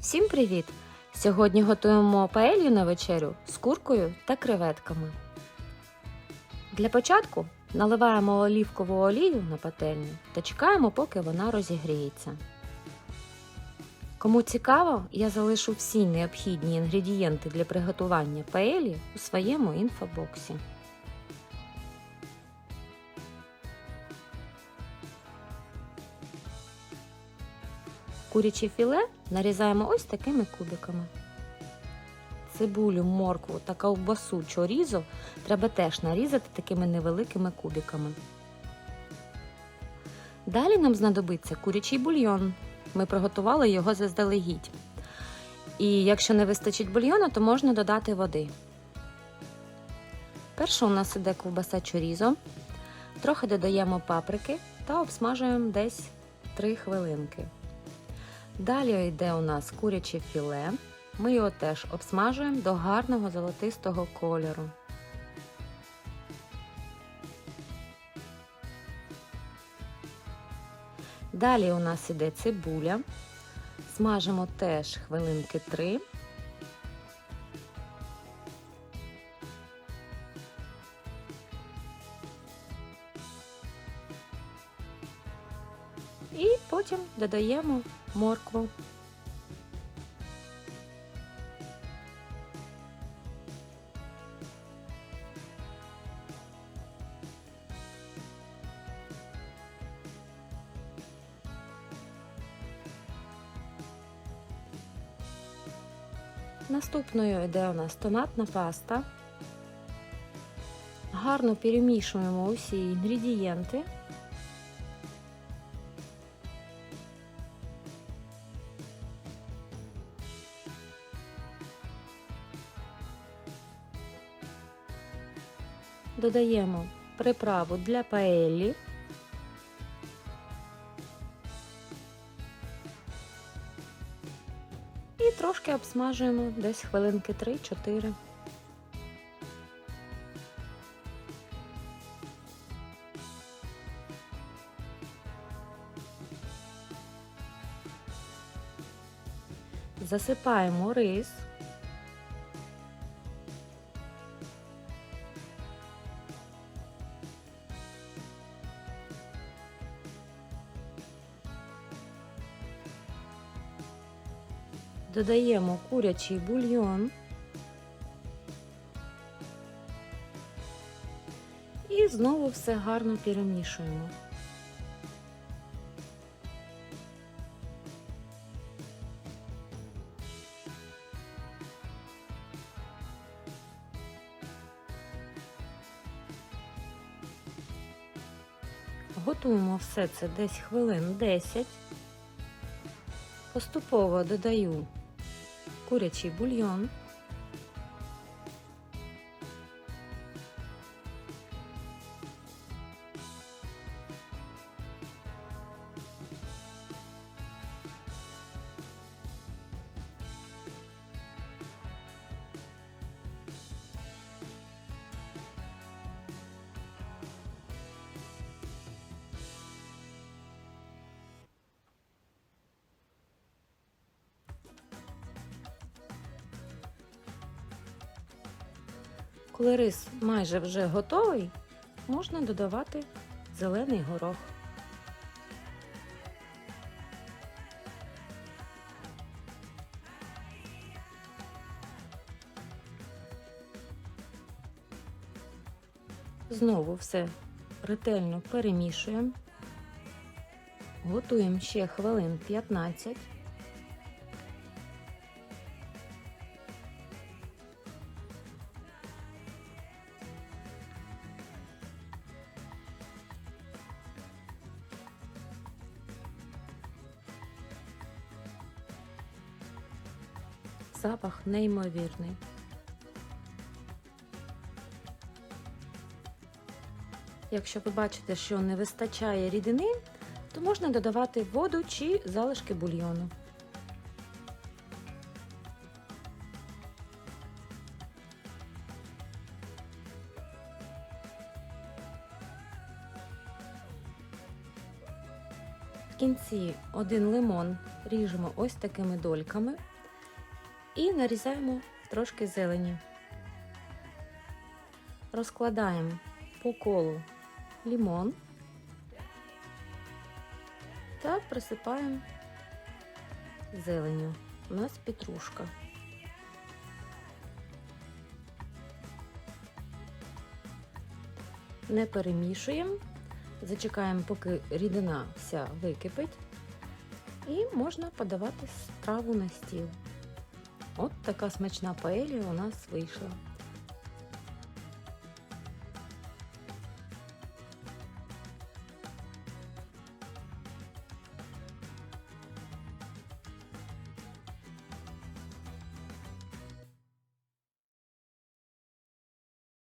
Всім привіт! Сьогодні готуємо паелью на вечерю з куркою та креветками. Для початку наливаємо олівкову олію на пательню та чекаємо, поки вона розігріється. Кому цікаво, я залишу всі необхідні інгредієнти для приготування паелі у своєму інфобоксі. Куряче філе нарізаємо ось такими кубиками. Цибулю, моркву та ковбасу чорізо треба теж нарізати такими невеликими кубиками. Далі нам знадобиться курячий бульйон. Ми приготували його заздалегідь. І якщо не вистачить бульйону, то можна додати води. Перше у нас іде ковбаса чорізо. Трохи додаємо паприки та обсмажуємо десь 3 хвилинки. Далі йде у нас куряче філе. Ми його теж обсмажуємо до гарного золотистого кольору. Далі у нас іде цибуля. Смажимо теж хвилинки 3. Потім додаємо моркву. Наступною йде у нас томатна паста. Гарно перемішуємо усі інгредієнти. Додаємо приправу для паелі. І трошки обсмажуємо десь хвилинки 3-4. Засипаємо рис. Додаємо курячий бульйон і знову все гарно перемішуємо. Готуємо все це десь хвилин 10. Поступово додаю курячий бульйон. Коли рис майже вже готовий, можна додавати зелений горох. Знову все ретельно перемішуємо, готуємо ще хвилин 15. Запах неймовірний. Якщо ви бачите, що не вистачає рідини, то можна додавати воду чи залишки бульйону. В кінці один лимон ріжемо ось такими дольками і нарізаємо трошки зелені. Розкладаємо по колу лімон та присипаємо зеленю. У нас петрушка. Не перемішуємо, зачекаємо, поки рідина вся википить, і можна подавати страву на стіл. От така смачна паелія у нас вийшла.